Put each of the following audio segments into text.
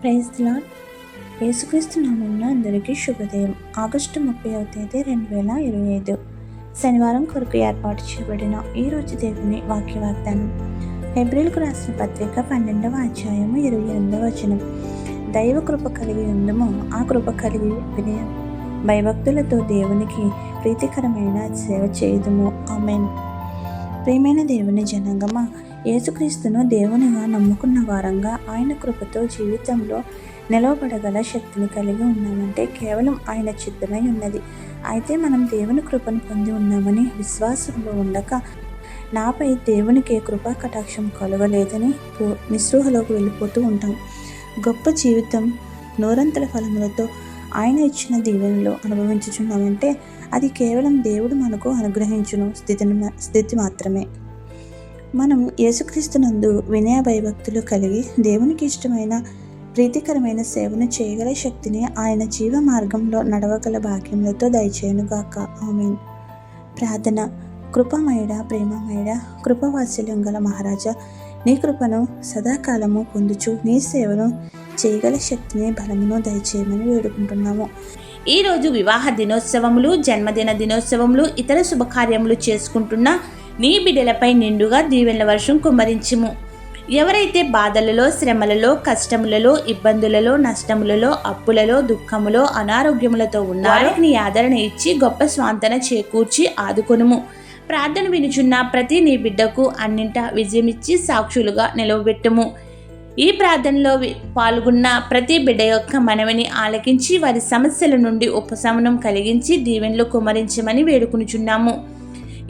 Praise lord యేసుక్రీస్తు నామంలో అందరికీ శుభోదయం. ఆగస్టు ముప్పై తేదీ రెండు వేల ఇరవై ఐదు. శనివారం కొరకు ఏర్పాటు చేయబడిన ఈ రోజు దేవుని వాక్య వాగ్దానం ఏప్రిల్కు రాసిన పత్రిక పన్నెండవ అధ్యాయము ఇరవై ఎనిమిదవ వచనం. దైవ కృప కలిగి ఉందము ఆ కృప కలిగి వినయ. భయభక్తులతో దేవునికి ప్రీతికరమైన సేవ చేయదుము. ఆమెన్. ప్రియమైన దేవుని జనంగమా? యేసుక్రీస్తును దేవునిగా నమ్ముకున్న వారంగా ఆయన కృపతో జీవితంలో నిలవబడగల శక్తిని కలిగి ఉన్నామంటే కేవలం ఆయన చిత్తమై ఉన్నది. అయితే మనం దేవుని కృపను పొంది ఉన్నామని విశ్వాసంలో ఉండక నాపై దేవునికి కృపా కటాక్షం కలగలేదని నిస్పృహలోకి వెళ్ళిపోతూ ఉంటాం. గొప్ప జీవితం నూరంతల ఫలములతో ఆయన ఇచ్చిన దీవెనలు అనుభవించుచున్నామంటే అది కేవలం దేవుడు మనకు అనుగ్రహించును స్థితిని స్థితి మాత్రమే. మనం యేసుక్రీస్తునందు వినయ భయభక్తులు కలిగి దేవునికి ఇష్టమైన ప్రీతికరమైన సేవను చేయగల శక్తిని ఆయన జీవ మార్గంలో నడవగల భాగ్యములతో దయచేయనుగాక. ఆమెన్. ప్రార్థన. కృపమయుడ ప్రేమమయుడ కృపవాత్సల్యం గల మహారాజా. నీ కృపను సదాకాలము పొందుచు నీ సేవను చేయగల శక్తిని బలమును దయచేయమని వేడుకుంటున్నాము. ఈరోజు వివాహ దినోత్సవములు జన్మదిన దినోత్సవములు ఇతర శుభకార్యములు చేసుకుంటున్న నీ బిడ్డలపై నిండుగా దీవెనల వర్షం కుమ్మరించుము. ఎవరైతే బాధలలో శ్రమలలో కష్టములలో ఇబ్బందులలో నష్టములలో అప్పులలో దుఃఖములో అనారోగ్యములతో ఉన్నారో నీ ఆదరణ ఇచ్చి గొప్ప స్వాంతన చేకూర్చి ఆదుకొనుము. ప్రార్థన వినుచున్న ప్రతి నీ బిడ్డకు అన్నింట విజయమిచ్చి సాక్షులుగా నిలవబెట్టుము. ఈ ప్రార్థనలో పాల్గొన్న ప్రతి బిడ్డ యొక్క మనవిని ఆలకించి వారి సమస్యల నుండి ఉపశమనం కలిగించి దీవెనలు కుమరించమని వేడుకునుచున్నాము.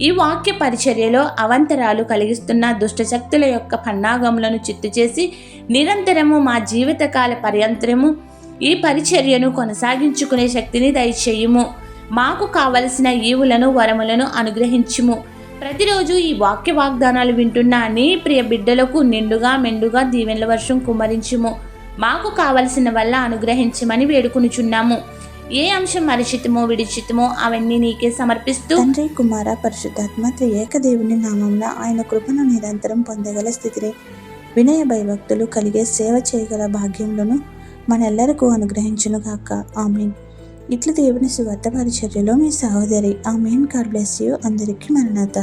ఈ వాక్య పరిచర్యలో అవంతరాలు కలిగిస్తున్న దుష్టశక్తుల యొక్క పన్నాగములను చిత్తు చేసి నిరంతరము మా జీవితకాల పర్యంతరము ఈ పరిచర్యను కొనసాగించుకునే శక్తిని దయచేయుము. మాకు కావలసిన ఈవులను వరములను అనుగ్రహించుము. ప్రతిరోజు ఈ వాక్య వాగ్దానాలు వింటున్న నీ ప్రియ బిడ్డలకు నిండుగా మెండుగా దీవెనల వర్షం కుమ్మరించుము. మాకు కావలసిన వల్ల అనుగ్రహించమని వేడుకునుచున్నాము. ఏ అంశం మరిచితమో విడిచితమో అవన్నీ నీకే సమర్పిస్తూ తండ్రి కుమార పరిశుద్ధాత్మ త్రియేక దేవుని నామంలో ఆయన కృపను నిరంతరం పొందగల స్థితిని వినయ భయభక్తులు కలిగే సేవ చేయగల భాగ్యములను మనెల్లరకు అనుగ్రహించును కాక ఆమెన్. ఇట్లు దేవుని సువార్త పరిచర్యలో మీ సహోదరి. ఆమెన్. God bless you. అందరికీ మరణాత.